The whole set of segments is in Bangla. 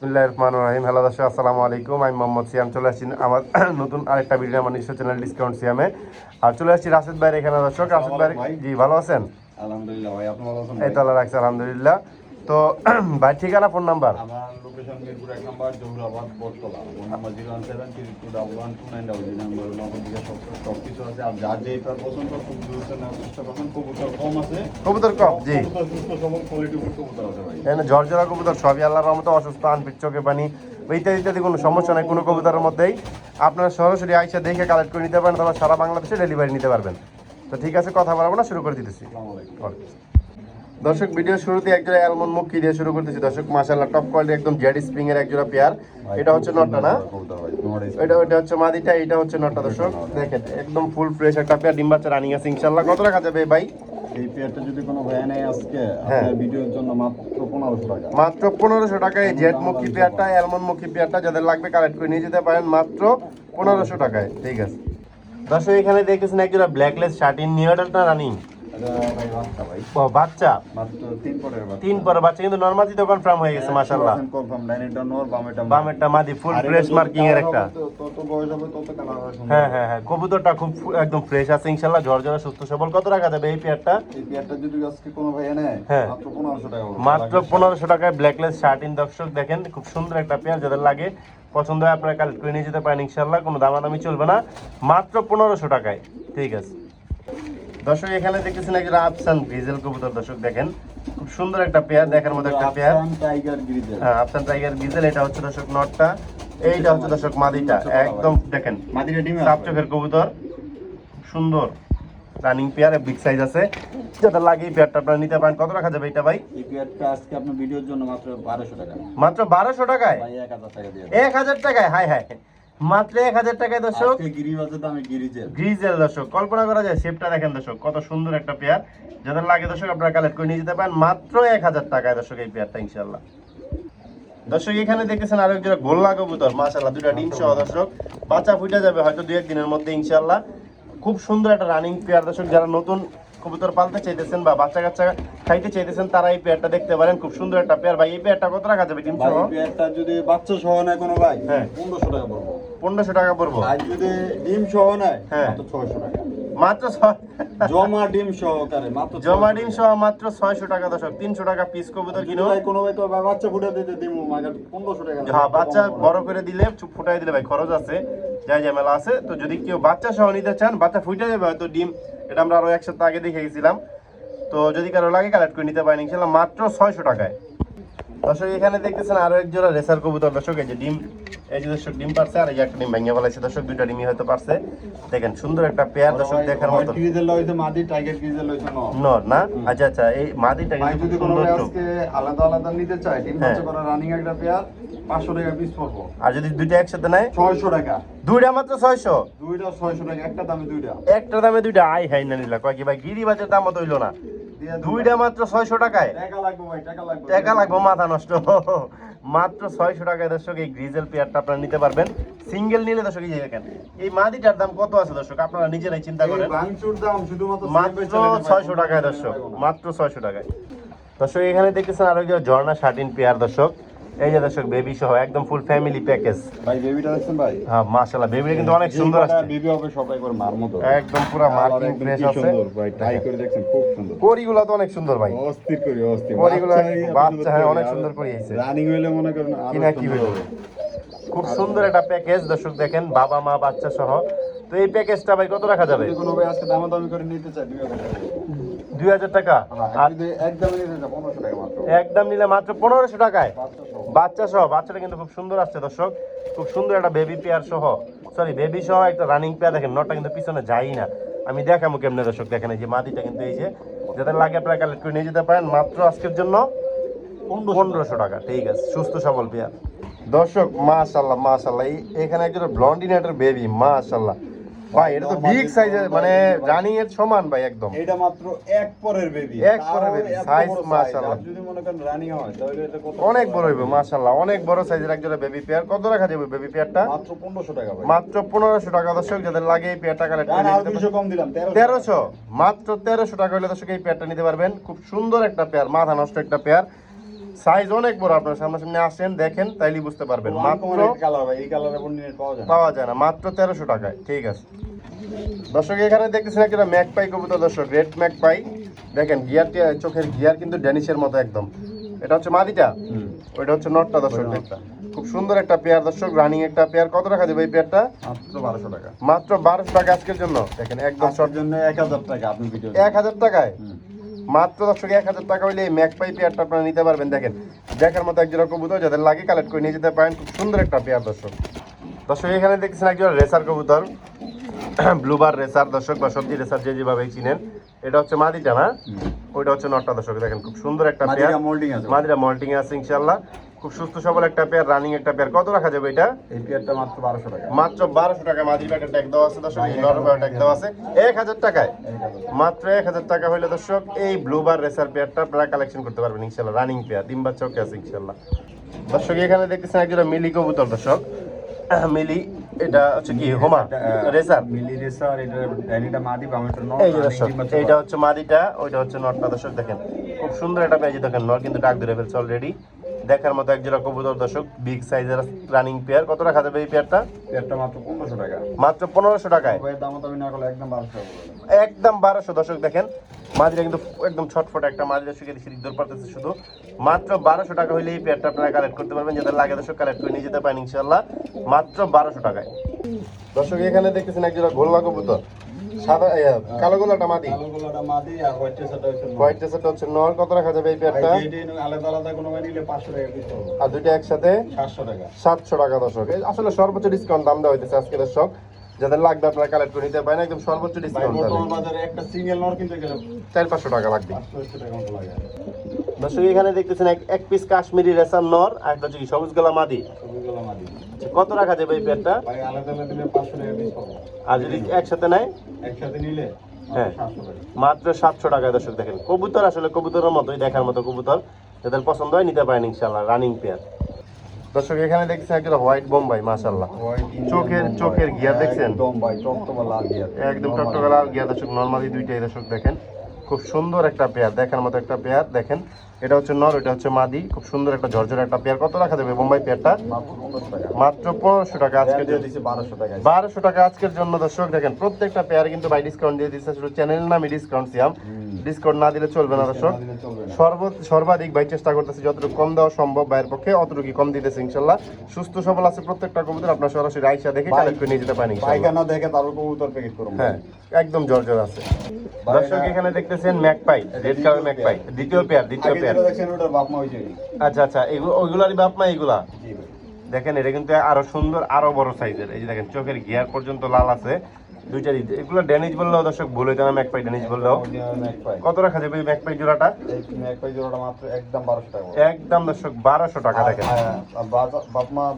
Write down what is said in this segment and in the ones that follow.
বিসমিল্লাহ রহমান রহিম হ্যালো দর্শক আসসালামু আলাইকুম। আমি মোহাম্মদ সিয়াম। চলে আসছি আমার নতুন আরেকটা ভিডিও আমার নিজস্ব চ্যানেল ডিসকাউন্ট সিয়ামে। আর চলে আসছি রাশেদ ভাইয়ের এখানে দর্শক। রাশেদ ভাই ভাই। জি ভালো আছেন? আলহামদুলিল্লাহ ভাই আপনি ভালো আছেন এই তো আল্লাহ রাখছে আলহামদুলিল্লাহ। তো ভাই ঠিকানা ফোন নাম্বার আমার লোকেশন মিরপুর এক নম্বর Zahurabad Bottola. Phone number zero one seven three two double one two nine double zero number নগর দিকে সব সব কিছু আছে। আর যার যে তার পছন্দ খুব দ্রুত নেওয়ার চেষ্টা করবেন। কবুতর কম আছে। কবুতর কপ জি। কবুতর সুস্থ সবল কোয়ালিটি কবুতর আছে ভাই। এখানে ঝরঝরা কবুতর সবই আল্লাহর রহমতে অসুস্থ আনপিট চোখে পানি। ইত্যাদি ইত্যাদি কোনো সমস্যা নেই কোনো কবুতরের মধ্যেই। আপনারা সরাসরি আইসা দেখে কালেক্ট করে নিতে পারেন অথবা সারা বাংলাদেশে ডেলিভারি নিতে পারবেন। তো ঠিক আছে কথা বলব না শুরু করে দিতেছি। আলাইকুম। দর্শক ভিডিও শুরুতে একজোড়া অ্যালমন্ড মুখি দিয়ে শুরু করতেছি? দর্শক মাশাআল্লাহ টপ কোয়ালিটি একদম জেড স্প্রিং এর একজোড়া পেয়ার এটা হচ্ছে নটটা না? এই এটা হচ্ছে মাদিটা এটা হচ্ছে নটটা দর্শক। দেখেন একদম ফুল ফ্রেশ একটা পেয়ার ডিম বাচ্চা রানিং আছে ইনশাআল্লাহ। কত টাকা যাবে ভাই? এই পেয়ারটা যদি কোনো ভাই নেয় আজকে হ্যাঁ। আপনার ভিডিওর জন্য মাত্র পনেরোশো টাকা। মাত্র পনেরোশো টাকায় এই জেড মুখি পেয়ারটা অ্যালমন্ড মুখি পেয়ারটা যাদের লাগবে কালেক্ট করে নিয়ে যেতে পারেন মাত্র পনেরোশো টাকায়। ঠিক আছে। দর্শক এখানে দেখতেছেন একজোড়া ব্ল্যাকলেস শার্টিন নিউ অ্যাডাল্টটা রানিং বাচ্চা? তিন পরের বাচ্চা। কিন্তু নর্মালি তো কনফার্ম হয়ে গেছে মাশাআল্লাহ। কনফার্ম ডাইনিটা নোর বামেটা বামেরটা মাদি। ফুল ফ্রেশ যত মার্কিং এর একটা। তত বয়স হবে তত কালার হবে হ্যাঁ হ্যাঁ হ্যাঁ কবুতরটা খুব একদম ফ্রেশ আছে ইনশাল্লাহ ঝরঝরা সুস্থ সবল। কত টাকা দেবে এই পেয়ারটা এই পেয়ারটা যদি আজকে কোনো ভাইয়া নেয় হ্যাঁ। মাত্র পনেরোশো টাকা মাত্র পনেরোশো টাকায় ব্ল্যাকলেস শার্ট ইন দর্শক দেখেন খুব সুন্দর একটা পেয়ার যাদের লাগে পছন্দ হয় আপনারা কালেক্ট করে নিয়ে যেতে পারেন ইনশাল্লাহ কোনো দামাদামি চলবে না। মাত্র পনেরোশো টাকায় ঠিক আছে। দর্শক এখানে দেখতেছেন একজন আফসান গ্রিজেল কবুতর। দর্শক দেখেন খুব সুন্দর একটা পেয়ার দেখার মতো একটা পেয়ার। Tiger grizzle. হ্যাঁ আফসান টাইগার গ্রিজেল এটা হচ্ছে দর্শক নটটা। এইটা হচ্ছে দর্শক মাদিটা একদম দেখেন মাদিরা ডিমে সাপ চোখের কবুতর সুন্দর রানিং পেয়ার বিগ সাইজ আছে। যেটা লাগে এই পেয়ারটা আপনারা নিতে পারেন। কত রাখা যাবে এটা ভাই? এই পেয়ারটা আজকে আপনার ভিডিওর জন্য মাত্র বারোশো টাকা। মাত্র বারোশো টাকায়? ভাই এক হাজার টাকা দিয়ে এক হাজার টাকায়? হাই হাই মাত্র এক হাজার টাকায় দর্শক। গিরিজেল। কল্পনা করা যায় শেপটা দেখেন দর্শক কত সুন্দর একটা পেয়ার। যাদের লাগে দর্শক আপনারা কালেক্ট করে নিয়ে যেতে পারেন মাত্র এক হাজার টাকায় দর্শক এই পেয়ারটা ইনশাল্লাহ দর্শক এখানে দেখতেছেন আরও একজোড়া গোল্লা কবুতর মাশাল্লাহ দুটা ডিম সহ দর্শক। বাচ্চা ফুটে যাবে হয়তো দু একদিনের মধ্যে ইনশাল্লাহ খুব সুন্দর একটা রানিং পেয়ার দর্শক যারা নতুন কবুতর পালতে চাইতেছেন বা বাচ্চা কাচ্চা খাইতে চাইতেছেন তারা এই পেয়ারটা দেখতে পারেন। খুব সুন্দর একটা পেয়ার। ভাই এই পেয়ারটা কত টাকা যাবে ডিম সহ? পেয়ারটা যদি বাচ্চা সহ নেয় কোনো ভাই হ্যাঁ। পনেরোশো টাকা পড়ব। পনেরোশো টাকা পড়ব? আর যদি ডিম সহ নেয় হ্যাঁ। ছয়শো টাকা। মাত্র জমা ডিম সহকারে মাত্র জমা ডিম সহ মাত্র ছয়শো টাকা তিনশো টাকা পিস কবুতর কিনো। কোনো ভাই তো বাচ্চা ফুটে দিতে দিমু পনেরোশো টাকা হ্যাঁ বাচ্চা বড় করে দিলে ফুটাই দিলে ভাই খরচ আছে। যাই ঝামেলা আছে তো যদি কেউ বাচ্চা সহ নিতে চান বাচ্চা ফুটে যাবে হয়তো ডিম এটা আমরা আরও এক সপ্তাহ আগে দেখে গেছিলাম তো যদি কারও লাগে কালেক্ট করে নিতে পারেন ইনশাল্লাহ মাত্র ছয়শো টাকায়। দর্শক এখানে দেখতেছেন আরও এক জোড়া রেসার কবুতর দর্শক এই যে ডিম এই যে দর্শক ডিম পারছে আর এই যে একটা ডিম ভেঙে ফেলাইছে দর্শক দুইটা ডিমই হয়তো পারছে। দেখেন সুন্দর একটা পেয়ার দর্শক দেখার মতো। মাদি টাইগার গ্রিজেল ন নর। না? আচ্ছা আচ্ছা এই মাদিটা ভাই কিন্তু যদি কোনো আলাদা আলাদা নিতে চায় ডিম হ্যাঁ। বাচ্চা করা রানিং একটা পেয়ার পাঁচশো টাকা পিস পড়ব। আর যদি দুইটা একসাথে নেয়? ছয়শো টাকা। দুইটা মাত্র ছয়শো? দুইটা ছয়শো টাকা একটা দামে দুইটা। একটা দামে দুইটা? আই হাই না নিলা কয় কি ভাই গিরিবাজের দাম মতো হইল না। দুইটা মাত্র ছয়শো টাকায়? টাকা লাগবে ভাই টাকা লাগবে। টাকা লাগবে মাথা নষ্ট। মাত্র ছয়শো টাকায় দর্শক এই গ্রিজেল পেয়ারটা আপনারা নিতে পারবেন। সিঙ্গেল নিলে দর্শক এই দেখেন এই মাদিটার দাম কত আছে দর্শক? আপনারা নিজেরাই চিন্তা করেন। ভাঙচুর দাম শুধুমাত্র মাত্র ছয়শো টাকায় দর্শক মাত্র ছয়শো টাকায়। দর্শক এখানে দেখতেছেন আরও ঝর্ণা শার্টিন পেয়ার দর্শক। এই যে দর্শক বেবি সহ একদম ফুল ফ্যামিলি প্যাকেজ ভাই বেবিটা দেখছেন ভাই? হ্যাঁ মাশাআল্লাহ বেবিটা কিন্তু অনেক সুন্দর আসছে। বেবি হবে সবাই করে মার মতো। একদম পুরো মার্কিং ফ্রেশ আছে। সুন্দর ভাই ট্রাই করে দেখছেন খুব সুন্দর। করিগুলো তো অনেক সুন্দর ভাই। অস্থির করি অস্থির। করিগুলো বাচ্চা- হ্যাঁ অনেক সুন্দর করে রানিং হইলে মনে করেন আরও কি না কি হইল। খুব সুন্দর একটা প্যাকেজ দর্শক দেখেন বাবা মা বাচ্চা সহ। তো এই প্যাকেজটা ভাই কত রাখা যাবে? কোনো ভাই আজকে দামাদামি করে নিতে চায় দুই হাজার টাকা। একদম নিলে মাত্র। পনেরোশো টাকায়। বাচ্চা সহ। বাচ্চাটা কিন্তু খুব সুন্দর আসছে দর্শক। খুব সুন্দর একটা বেবি পেয়ার সহ। সরি বেবি সহ একটা রানিং পেয়ার দেখেন নটটা কিন্তু পিছনে যাই না। আমি দেখাবো কেমনে দর্শক দেখেন এই যে মাদিটা কিন্তু এই যে যাদের লাগে আপনারা কালেক্ট করে নিয়ে যেতে পারেন। মাত্র আজকের জন্য পনেরোশো টাকা। ঠিক আছে সুস্থ সবল পেয়ার দর্শক মাশাল্লাহ মাশাল্লাহ এখানে একজন ব্লন্ডিনেটের বেবি মাশাল্লাহ ভাই এটা তো বিগ সাইজের মানে রানিং এর সমান ভাই একদম। এটা মাত্র এক পরের বেবি এক পরের baby, size মাশাআল্লাহ। যদি মনে করেন রানিং হয় তাহলে এটা কত অনেক বড় হইবে মাশাল্লাহ অনেক বড় সাইজের একজন বেবি পেয়ার কত রাখা যাবে বেবি পেয়ারটা মাত্র পনেরোশো টাকা ভাই। মাত্র পনেরোশো টাকা দর্শক যাদের লাগে এই পেয়ারটা কালেক্ট করে কম দিলাম তেরোশো তেরোশো মাত্র তেরোশো টাকা হলে দর্শক এই পেয়ারটা নিতে পারবেন। খুব সুন্দর একটা পেয়ার মাথা নষ্ট একটা পেয়ার সাইজ অনেক বড় আপনার সামনাসামনি আসেন দেখেন তাইলে বুঝতে পারবেন। মাত্র পাওয়া যায় না। মাত্র তেরোশো টাকায় ঠিক আছে। দর্শক এখানে দেখতেছেন একটা ম্যাক পাই কবুতর দর্শক রেড ম্যাক পাই দেখেন গিয়ারটি চোখের গিয়ার কিন্তু ড্যানিশের মতো একদম। এটা হচ্ছে মাদিটা? ওইটা হচ্ছে নটটা দর্শক খুব সুন্দর একটা পেয়ার দর্শক রানিং একটা পেয়ার। কত টাকা দেবে এই পেয়ারটা? মাত্র বারোশো টাকা। মাত্র বারোশো টাকা আজকের জন্য। দেখেন একদম জন্য এক হাজার টাকা আপনি এক হাজার টাকায়? মাত্র দর্শক এক হাজার টাকা হইলে এই ম্যাক পাই পেয়ারটা আপনারা নিতে পারবেন। দেখেন দেখার মতো একজোড়া কবুতর যাদের লাগে কালেক্ট করে নিয়ে যেতে পারেন। খুব সুন্দর একটা পেয়ার দর্শক। দর্শক এখানে দেখছেন একজন রেসার কবুতর। ব্লুবার রেসার দর্শক বা সবজি রেসার যে যেভাবে চিনেন। এটা হচ্ছে মাদিটা না? ওইটা হচ্ছে নটটা দর্শক দেখেন খুব সুন্দর একটা পেয়ার মাদিরা মল্টিং আছে ইনশাল্লাহ খুব সুস্থ সবল একটা পেয়ার রানিং একটা পেয়ার কত রাখা যাবে এটা? এই পেয়ারটা মাত্র বারোশো টাকা। মাত্র বারোশো টাকা। মাদির প্যাকেট ট্যাগ দেওয়া আছে দর্শক এই নরমাল ট্যাগ দেওয়া আছে। এক হাজার টাকায়। মাত্র এক হাজার টাকা হইলে দর্শক এই ব্লুবার রেসার পেয়ারটা আপনারা কালেকশন করতে পারবেন ইনশাল্লাহ রানিং পেয়ার ডিম বাচ্চা ওকে আছে ইনশাল্লাহ। দর্শক এখানে দেখতেছেন একজন মিলি কবুতর দর্শক। মিলি এটা হচ্ছে কি হোমা রেসার মিলি রেসার এটা ডাইনিটা মাদি বামেটা নট এই দর্শক এইটা হচ্ছে মাদিটা ওইটা হচ্ছে নটটা দর্শক দেখেন। খুব সুন্দর একটা পেয়েছি দেখেন নর কিন্তু ডাক ধরে ফেলছে অলরেডি দেখার মতো একজোড়া কবুতর দর্শক বিগ সাইজের রানিং পেয়ার কত রাখা যাবে এই পেয়ারটা পেয়ারটা মাত্র পনেরোশো টাকা। মাত্র পনেরোশো টাকায়। একদম বারোশো টাকা দর্শক দেখেন মাদিরা কিন্তু একদম ছটফট একটা মাদিরা শুকিয়ে দিচ্ছে দর পারতেছে শুধু। মাত্র বারোশো টাকা হলে এই পেয়ারটা আপনারা কালেক্ট করতে পারবেন যাদের লাগে দর্শক কালেক্ট করে নিয়ে যেতে পারেন ইনশাল্লাহ মাত্র বারোশো টাকায়। দর্শক এখানে দেখতেছেন একজোড়া গোল্লা কবুতর। সাদা কালো গোলাটা মাদি? কালো গোলাটা মাদি আর হোয়াইট হচ্ছে হোয়াইট ড্রেসটা হচ্ছে নর কত রাখা যাবে এই আর পেয়ারটা আলাদা আলাদা কোনো নিলে পাঁচশো টাকা পিস আর দুইটা একসাথে? সাতশো টাকা। সাতশো টাকা দর্শক। আসলে সর্বোচ্চ ডিসকাউন্ট দাম দেওয়া হইতেছে আজকে দর্শক। যাদের লাগবে আপনারা কালেক্ট করে নিতে পারেন। একদম সর্বোচ্চ ডিসকাউন্ট বাজারে একটা সিঙ্গেল নর কিনতে গেলে চার পাঁচশো টাকা লাগবে। পাঁচশো একশো টাকা মতো লাগে। দর্শক এখানে দেখতেছেন এক পিস কাশ্মীরি রেসার নর আর একটা হচ্ছে সবুজ গলা মাদি। আচ্ছা, কত রাখা যাবে এই পেয়ারটা আর যদি একসাথে নেয়? একসাথে নিলে হ্যাঁ। মাত্র সাতশো টাকায় দর্শক দেখেন কবুতর আসলে কবুতরের মতোই দেখার মতো কবুতর। যাদের পছন্দ হয় নিতে পারেন ইনশাল্লাহ রানিং পেয়ার দর্শক এখানে দেখছেন একটা হোয়াইট বোম্বাই মাশাল্লাহ চোখের- চোখের গিয়ার দেখছেন? একদম টকটকা লাল গিয়ার দর্শক নর্মালি দুইটাই দর্শক দেখেন। খুব সুন্দর একটা পেয়ার দেখার মতো একটা পেয়ার দেখেন। এটা হচ্ছে নর এটা হচ্ছে মাদি। খুব সুন্দর একটা ঝরঝর একটা পেয়ার। কত রাখা যাবে বোম্বাই পেয়ারটা? মাত্র পনেরোশো টাকা আজকে দিয়ে দিচ্ছে বারোশো টাকা। বারোশো টাকা আজকের জন্য দর্শক দেখেন প্রত্যেকটা পেয়ারে কিন্তু বাই ডিসকাউন্ট দিয়ে দিচ্ছে। শুধু চ্যানেল নামে ডিসকাউন্ট সিয়াম ডিসকাউন্ট না দিলে চলবে না দর্শক। সর্ব সর্বাধিক ভাই চেষ্টা করতেছি যতটুকু কম দেওয়া সম্ভব ভাইয়ের পক্ষে অতটুকু কম দিতেছে ইনশাল্লাহ। সুস্থ সবল আছে প্রত্যেকটা কবুতর। আপনার সরাসরি আইসা দেখে কালেক্ট করে নিয়ে যেতে পারেন। পায়খানা দেখে তারপর কবুতর প্যাকেট হ্যাঁ। একদম জর্জর আছে। দর্শক এখানে দেখতেছেন ম্যাকপাই রেড কালার ম্যাকপাই দ্বিতীয় পেয়ার দ্বিতীয় পেয়ার আচ্ছা আচ্ছা এগুলো ওইগুলারই বাপ মা এগুলা দেখেন এটা কিন্তু আরও সুন্দর আরও বড় সাইজের এই যে দেখেন চোখের গিয়ার পর্যন্ত লাল আছে। এগুলো ড্যানিজ বললেও দর্শক ম্যাকপাই ড্যানিজ বললেও কত রাখা যাবে ম্যাকপাই জোড়াটা জোড়াটা? মাত্র একদম বারোশো টাকা একদম দর্শক বারোশো টাকা দেখেন। আর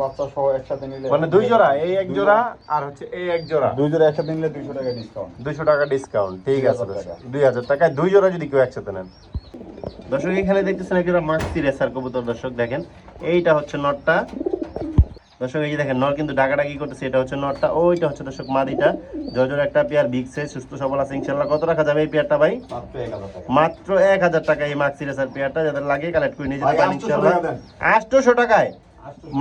বাচ্চা- সহ একসাথে নিলে মানে দুই জোড়া এই এক জোড়া আর হচ্ছে এই এক জোড়া। দুই জোড়া একসাথে নিলে দুইশো টাকা ডিসকাউন্ট দুইশো টাকা ডিসকাউন্ট ঠিক আছে 2000 দুই হাজার টাকায় দুই জোড়া যদি কেউ একসাথে নেন। দর্শক এখানে দেখতেছেন একটা মাক্সি রেসার কবুতর দর্শক দেখেন। এইটা হচ্ছে নটটা। দর্শক এই যে দেখেন নর কিন্তু ডাকাডাকি করতেছে। এটা হচ্ছে নটটা ওইটা হচ্ছে দর্শক মাদিটা। জর্জর একটা পেয়ার বিগ সাইজ সুস্থ সবল আছে ইনশাল্লাহ কত রাখা যাবে এই পেয়ারটা ভাই? মাত্র এক হাজার টাকা। এই মাক্সি রেসার পেয়ারটা যাদের লাগে কালেক্ট করে নিয়ে যেতে পারেন ইনশাল্লাহ আটশোশো টাকায়?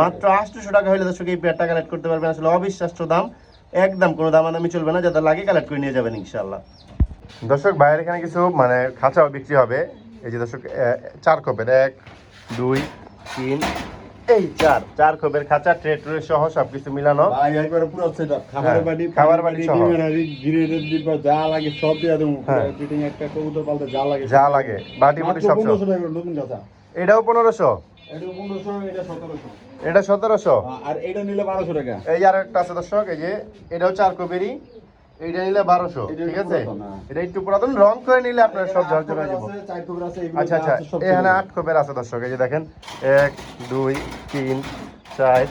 মাত্র আটশোশো টাকা হলে দর্শক এই পেয়ারটা কালেক্ট করতে পারবেন। আসলে অবিশ্বাস্য দাম। একদম কোনো দামাদামি চলবে না যাদের লাগে কালেক্ট করে নিয়ে যাবেন ইনশাল্লাহ দর্শক বাইরে এখানে কিছু মানে খাঁচাও বিক্রি হবে। এই যে দর্শক চার কপের এক দুই তিন এই চার চার কোপের খাঁচা ট্রে ট্রে সহ সবকিছু মিলানো। ভাই একবারে পুরো সেটআপ হ্যাঁ, বাড়ি খাবার বাড়ি সহ। ডিব্বা যা লাগে সব দিয়ে দেবো। হ্যাঁ। ফিটিং একটা কবুতর পালতে যা লাগে। যা লাগে। বাটি বাটি সব পনেরোশো নতুন কথা এটাও পনেরোশো? এটা পনেরোশো এটা সতেরোশো। এটা সতেরোশো? আর এটা নিলে বারোশো টাকা। এই আর একটা আছে দর্শক এই যে এটাও চার কপিরই এইটা নিলে বারোশো ঠিক আছে? হ্যাঁ। এটা একটু পুরাতন রং করে নিলে আপনার সব ঝরঝর যাব। আচ্ছা আচ্ছা এখানে আট কপের আছে দর্শক এই যে দেখেন এক দুই তিন চার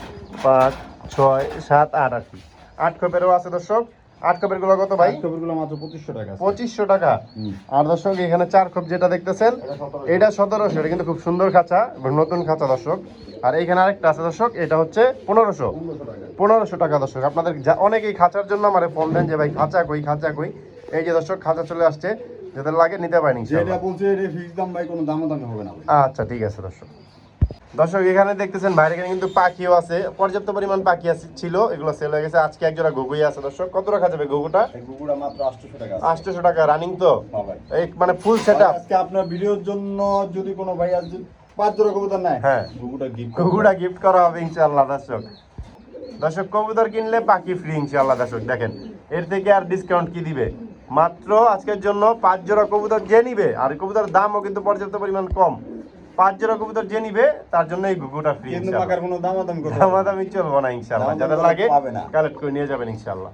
পাঁচ ছয় সাত আট আর কি। আট কপেরও আছে দর্শক। আট কপেরগুলো কত ভাই? আট কপিগুলো মাত্র পঁচিশশো টাকা আছে। পঁচিশশো টাকা। আর দর্শক এখানে চার কপ যেটা দেখতেছেন এটা 1700 এটা কিন্তু খুব সুন্দর খাঁচা নতুন খাঁচা দর্শক। আর এইখানে আরেকটা আছে দর্শক এটা হচ্ছে পনেরোশো। পনেরোশো টাকা। দর্শক। আপনাদের অনেকেই খাঁচার জন্য আমার ফোন দেন যে ভাই খাঁচা কই খাঁচা কই? এই যে দর্শক খাঁচা চলে আসছে যাদের লাগে নিতে পারেন যেটা বলছে এটা ফিক্স দাম ভাই কোনো দামও দামে হবে না আচ্ছা ঠিক আছে দর্শক। দর্শক এখানে দেখতেছেন বাইরে এখানে কিন্তু পাখিও আছে। পর্যাপ্ত পরিমাণ পাখি আছে ছিল এগুলো সেল হয়ে গেছে। আজকে একজোড়া ঘুঘুই আছে দর্শক। কত রাখা যাবে এই কুকুরা মাত্র আটশোশো টাকা আছে। আটশোশো টাকা রানিং তো? হ্যাঁ এই মানে ফুল সেট আজকে আপনার ভিডিওর জন্য যদি কোনো ভাই আজ পাঁচ জোড়া কবুতর নেয় হ্যাঁ। কুকুরটা গিফট ঘুঘুটা গিফট করা হবে ইনশাআল্লাহ দর্শক। দর্শক কবুতর কিনলে পাখি ফ্রি ইনশাআল্লাহ দর্শক। দেখেন এর থেকে আর ডিসকাউন্ট কি দিবে? মাত্র আজকের জন্য পাঁচ জোড়া কবুতর যে নিবে আর কবুতর দামও কিন্তু পর্যাপ্ত পরিমাণ কম। পাঁচ জোড়া কবুতর যে নিবে তার জন্য এই ঘুঘুটা ফ্রি কিন্তু কোনো দামাদামি। দামাদামি চলবে না ইনশাআল্লাহ। যাদের লাগে কালেক্ট করে নিয়ে যাবেন ইনশাআল্লাহ।